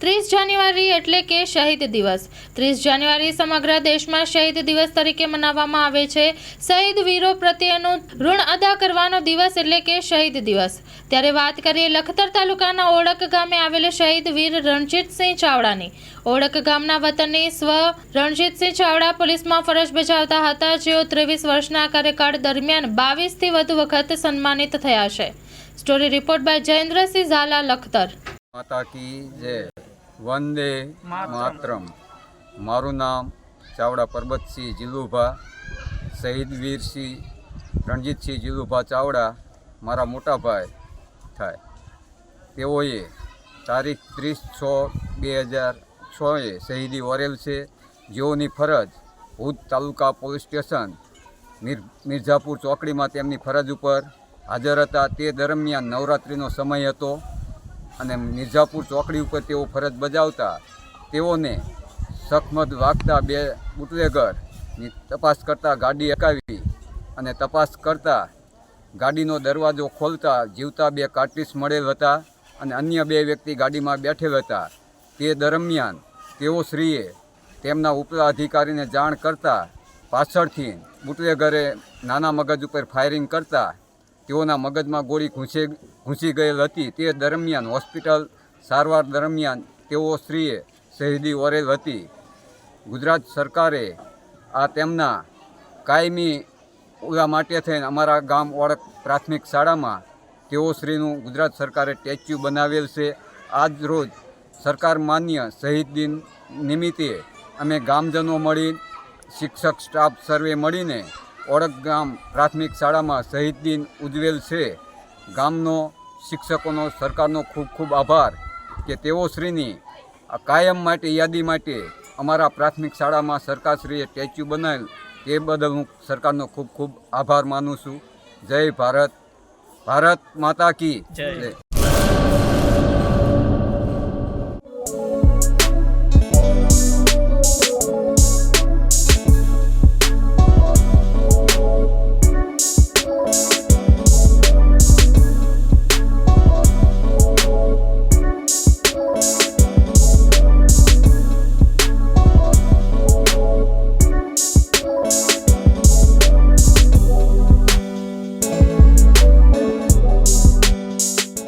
ત્રીસ જાન્યુઆરી એટલે કે શહીદ દિવસ. ત્રીસ જાન્યુઆરી સમગ્ર દેશમાં શહીદ દિવસ તરીકે મનાવવામાં આવે છે. શહીદ વીરો પ્રત્યેનું ઋણ અદા કરવાનો દિવસ એટલે કે શહીદ દિવસ. ત્યારે વાત કરીએ લખતર તાલુકાના ઓળક ગામે આવેલ શહીદ વીર રણજીતસિંહ ચાવડાની. ઓળક ગામના વતની સ્વ રણજીતસિંહ ચાવડા પોલીસમાં ફરજ બજાવતા હતા. જેઓ ત્રેવીસ વર્ષના કાર્યકાળ દરમિયાન બાવીસથી વધુ વખત સન્માનિત થયા છે. Story report by Jayendrasinh Zala, Lakhtar. માતા કી જય. વંદે માતરમ. મારું નામ ચાવડા પરબતસિંહ જીલુભા શહીદ વીરસિંહ રણજીતસિંહ જીલુભા ચાવડા મારા મોટા ભાઈ થાય. તેઓએ તારીખ ત્રીસ છ બે હજાર છએ શહીદી વરેલ છે. જેઓની ફરજ ભુજ તાલુકા પોલીસ સ્ટેશન મિર મિર્ઝાપુર ચોકડીમાં તેમની ફરજ ઉપર હાજર હતા. તે દરમિયાન નવરાત્રિનો સમય હતો. અને મિર્ઝાપુર ચોકડી ઉપર તેઓ ફરજ બજાવતા તેઓને સખમત વાગતા બે બુટલેગરની તપાસ કરતાં ગાડી અકાવી અને તપાસ કરતા ગાડીનો દરવાજો ખોલતા જીવતા બે કાર્ટિસ મળેલ હતા અને અન્ય બે વ્યક્તિ ગાડીમાં બેઠેલ હતા. તે દરમિયાન તેઓ શ્રીએ તેમના ઉપલા અધિકારીને જાણ કરતા પાછળથી બુટલેગરે નાના મગજ ઉપર ફાયરિંગ કરતા તેઓના મગજમાં ગોળી ઘૂંસી ઘૂંસી ગયેલ હતી તે દરમિયાન હોસ્પિટલ સારવાર દરમિયાન તેઓ શ્રીએ શહીદી વરેલ હતી. ગુજરાત સરકારે આ તેમના કાયમી ઓલા માટે થઈને અમારા ગામ ઓળખ પ્રાથમિક શાળામાં તેઓ શ્રીનું ગુજરાત સરકારે સ્ટેચ્યુ બનાવેલ છે. આજ રોજ સરકાર માન્ય શહીદ દિન નિમિત્તે અમે ગામજનો મળી, શિક્ષક સ્ટાફ સર્વે મળીને ઓળખ ગામ પ્રાથમિક શાળામાં શહીદ દિન ઉજવેલ છે. ગામનો શિક્ષકોનો સરકારનો ખૂબ ખૂબ આભાર કે તેઓ શ્રીની આ કાયમ માટે યાદી માટે અમારા પ્રાથમિક શાળામાં સરકારશ્રીએ સ્ટેચ્યુ બનાવેલ તે બદલ હું સરકારનો ખૂબ ખૂબ આભાર માનું છું. જય ભારત. ભારત માતા કી જય.